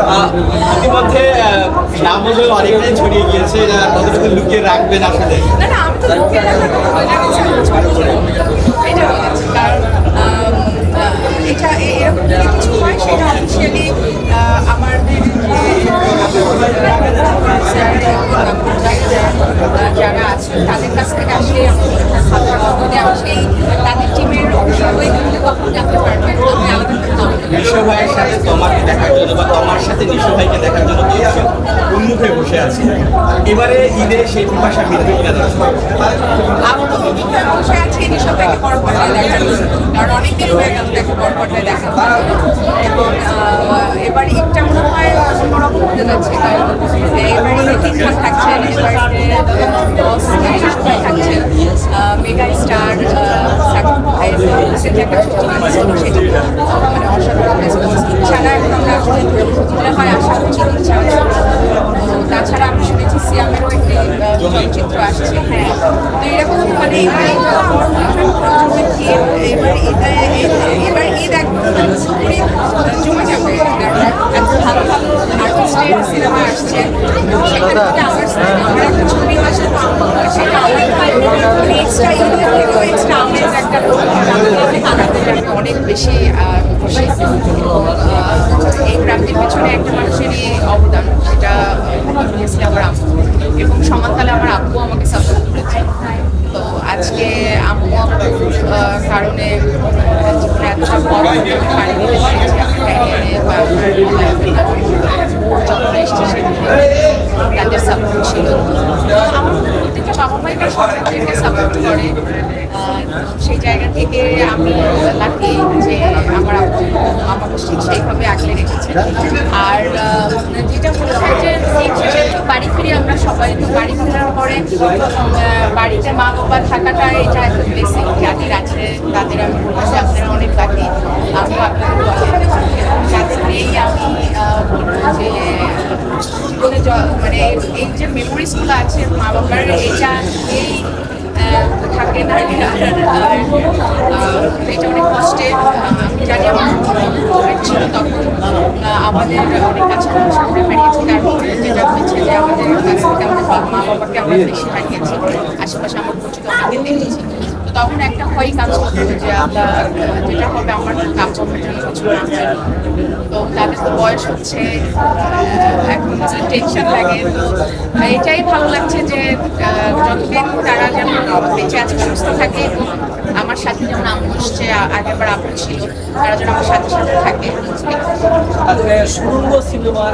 না ইতিমধ্যে আহ, অনেকটাই ছড়িয়ে গিয়েছে না কতটুকু লুকিয়ে রাখবেন আসলে না না না। এটা বলেছি কারণ এটা এরকম যদি কিছু হয় যারা আছেন তাদের কাছ থেকে আসলে আমি সেই তাদের টিমের অংশ হয়ে কিন্তু জানতে পারবেন আমি আলাদা করে বলব না। নিশো ভাইয়ের সাথে তোমাকে দেখার জন্য বা তোমার সাথে নিশো ভাইকে দেখার জন্য দর্শক উন্মুখে বসে আছে। এবারে ঈদে সেই প্রত্যাশা মিলবে কিনা? এবং এবার ঠিকঠাক থাকছে থাকছে মেগা স্টার আমরা মনে হয়, আশা করছি তাছাড়া আমি শুনেছি সিয়ামেরও একটি চলচ্চিত্র আসছে। হ্যাঁ তো এরকম মানে এবার ঈদ এবার ঈদ একদম জমে যাবে এত ভালো ভালো সিনেমা আসছে। সেখান আমার আমার একটা ছবি আসে আমার সেটা অনেক মানে একটা আনাতে আমি অনেক বেশি আহ, খুশি এবং আহ, এই প্রাপ্তির পেছনে একটা মানুষেরই অবদান সেটা অবভিয়াসলি আমার আম্মু এবং সমানতালে আমার আব্বু আমাকে সাপোর্ট করেছে। তো আজকে আম্মু আব্বুর কারণে এতটা বড় এসেছি তাদের সাপোর্ট ছিল। আমার প্রত্যেকটা বাবা মাই সাপোর্ট করে সেই জায়গা থেকে আমি লাকি ঠিক সেইভাবে আগলে রেখেছে। আর যেটা মনে হয় যে বাড়ি ফিরে আমরা সবাই তো বাড়ি ফেরার পরে বাড়িতে মা বাবা থাকাটা এটা একটা বেসিক যাদের আছে, তাদের আমি বলছি, আপনারা অনেক লাকি আমিও আপনাদের বলে যাদের নেই আমি বলব যে মানে এই যে মেমোরিজগুলো আছে মা বাবার এটা এই থাকে এটা অনেক কষ্টে আমি জানি আমার ছিল তখন আমাদের অনেক কাছে মানুষকে হারিয়েছি তারপরে যেটা হয়েছে যে আমাদের কাছ থেকে আমাদের মা বাবাকে আমরা বেশি হারিয়েছি আশেপাশে আমার পরিচিত অনেকে দেখেছি তো তখন একটা ভয় কাজ করতো যে আমরা, যেটা হবে আমার কাজ হয়। তো তাদের তো বয়স হচ্ছে এখন টেনশন লাগে। তো এটাই ভালো লাগছে যে যতদিন তারা যেন বেঁচে আছে, সুস্থ থাকে, আমার সাথে যেমন আম্মু এসছে, আগেরবার আপু ছিল, তারা যেন আমার সাথে সাথে থাকে। সিনেমার